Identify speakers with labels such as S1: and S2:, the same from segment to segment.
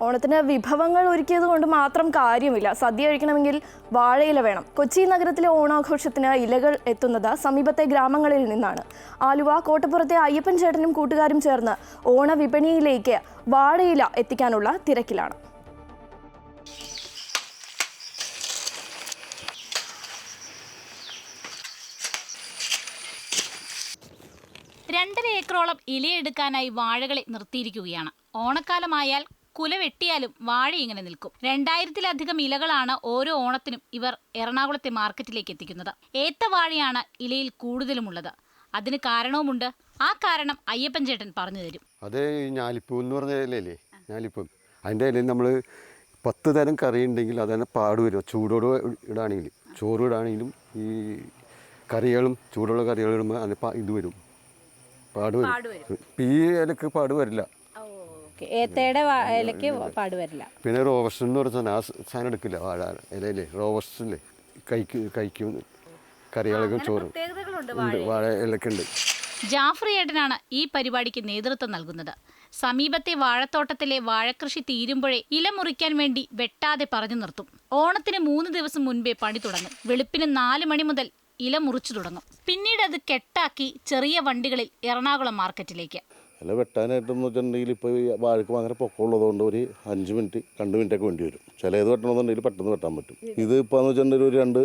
S1: ഓണത്തിന് വിഭവങ്ങൾ ഒരുക്കിയത് കൊണ്ട് മാത്രം കാര്യമില്ല. സദ്യ കഴിക്കണമെങ്കിൽ വാഴയില വേണം. കൊച്ചി നഗരത്തിലെ ഓണാഘോഷത്തിന് ഇലകൾ എത്തുന്നത് സമീപത്തെ ഗ്രാമങ്ങളിൽ നിന്നാണ്. ആലുവ കോട്ടപ്പുറത്തെ അയ്യപ്പൻ ചേട്ടനും കൂട്ടുകാരും ചേർന്ന് ഓണവിപണിയിലേക്ക് വാഴയില എത്തിക്കാനുള്ള തിരക്കിലാണ്.
S2: രണ്ടര ഏക്കറോളം ഇലയെടുക്കാനായി വാഴകളെ നിർത്തിയിരിക്കുകയാണ്. ഓണക്കാലമായാൽ കുല വെട്ടിയാലും വാഴ ഇങ്ങനെ നിൽക്കും. രണ്ടായിരത്തിലധികം ഇലകളാണ് ഓരോ ഓണത്തിനും ഇവർ എറണാകുളത്തെ മാർക്കറ്റിലേക്ക് എത്തിക്കുന്നത്. ഏത്ത വാഴയാണ് ഇലയിൽ കൂടുതലുമുള്ളത്. അതിന് കാരണവുമുണ്ട്. ആ കാരണം അയ്യപ്പൻ ചേട്ടൻ പറഞ്ഞു തരും.
S3: അത് ഞാലിപ്പൂ എന്ന് പറഞ്ഞ ഇലയില്ലേ? ഞാലിപ്പൂ. അതിന്റെ ഇലയിൽ നമ്മൾ പത്ത് തരം കറി ഉണ്ടെങ്കിൽ അതന്നെ പാട് വരും. ചൂടോട് ഇടാണെങ്കിലും ചോറ് ഇടാണെങ്കിലും ഈ കറികളും ചൂടുള്ള കറികൾ ഇടുമ്പോൾ അതിന് പാ- ഇത് വരും. പാട് വരും. ഈ ഇലക്ക് പാട് വരില്ല.
S4: ഏത്തയുടെ ഇലയ്ക്ക് പാടുവരില്ല
S3: പിന്നെ റോബസ്റ്റ് എന്ന് പറഞ്ഞ സാധനം ആ സാധനം എടുക്കില്ല വാഴ. ഇലയില്ലേ റോബസ്റ്റ് ഇല്ലേ കഴിക്കും കഴിക്കും. കറികളൊക്കെ ചോറും. ഉണ്ട് വാഴ ഇലക്കുണ്ട്
S2: ജാഫ്രിയേട്ടനാണ് ഏട്ടനാണ് ഈ പരിപാടിക്ക് നേതൃത്വം നൽകുന്നത്. സമീപത്തെ വാഴത്തോട്ടത്തിലെ വാഴക്കൃഷി തീരുമ്പോഴേ ഇല മുറിക്കാൻ വേണ്ടി വെട്ടാതെ പറഞ്ഞു നിർത്തും. ഓണത്തിന് മൂന്ന് ദിവസം മുൻപേ പണി തുടങ്ങും. വെളുപ്പിന് നാല് മണി മുതൽ ഇല മുറിച്ചു തുടങ്ങും. പിന്നീട് അത് കെട്ടാക്കി ചെറിയ വണ്ടികളിൽ എറണാകുളം മാർക്കറ്റിലേക്ക്.
S5: അല്ല വെട്ടാനായിട്ടെന്ന് വെച്ചിട്ടുണ്ടെങ്കിൽ ഇപ്പോൾ ഈ വാഴക്ക് ഭയങ്കര പൊക്കമുള്ളതുകൊണ്ട് ഒരു അഞ്ച് മിനിറ്റ് രണ്ട് മിനിറ്റൊക്കെ വേണ്ടി വരും. ചില ഏത് വെട്ടണമെന്നുണ്ടെങ്കിൽ പെട്ടെന്ന് വെട്ടാൻ പറ്റും. ഇത് ഇപ്പോൾ എന്ന് വെച്ചിട്ടുണ്ടെങ്കിൽ ഒരു രണ്ട്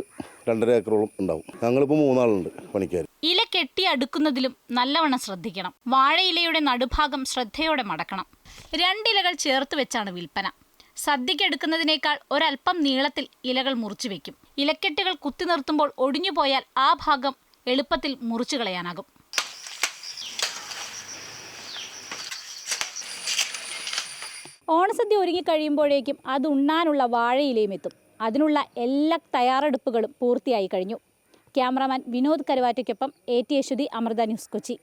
S5: രണ്ടര ഏക്കറോളം ഉണ്ടാവും. ഞങ്ങളിപ്പോൾ മൂന്നാളുണ്ട് പണിക്കാർ
S2: ഇല കെട്ടി അടുക്കുന്നതിലും നല്ലവണ്ണം ശ്രദ്ധിക്കണം. വാഴയിലയുടെ നടുഭാഗം ശ്രദ്ധയോടെ മടക്കണം. രണ്ടിലകൾ ചേർത്ത് വെച്ചാണ് വിൽപ്പന. സദ്യക്കെടുക്കുന്നതിനേക്കാൾ ഒരൽപ്പം ഒരല്പം നീളത്തിൽ ഇലകൾ മുറിച്ചു വെക്കും. ഇലക്കെട്ടുകൾ കുത്തി നിർത്തുമ്പോൾ ഒടിഞ്ഞു പോയാൽ ആ ഭാഗം എളുപ്പത്തിൽ മുറിച്ചു കളയാനാകും.
S4: ഓണസദ്യ ഒരുങ്ങിക്കഴിയുമ്പോഴേക്കും അത് ഉണ്ണാനുള്ള വാഴയിലയും എത്തും. അതിനുള്ള എല്ലാ തയ്യാറെടുപ്പുകളും പൂർത്തിയായി കഴിഞ്ഞു. ക്യാമറാമാൻ വിനോദ് കരുവാറ്റയ്ക്കൊപ്പം എ ടി യശുദി അമൃത ന്യൂസ് കൊച്ചി.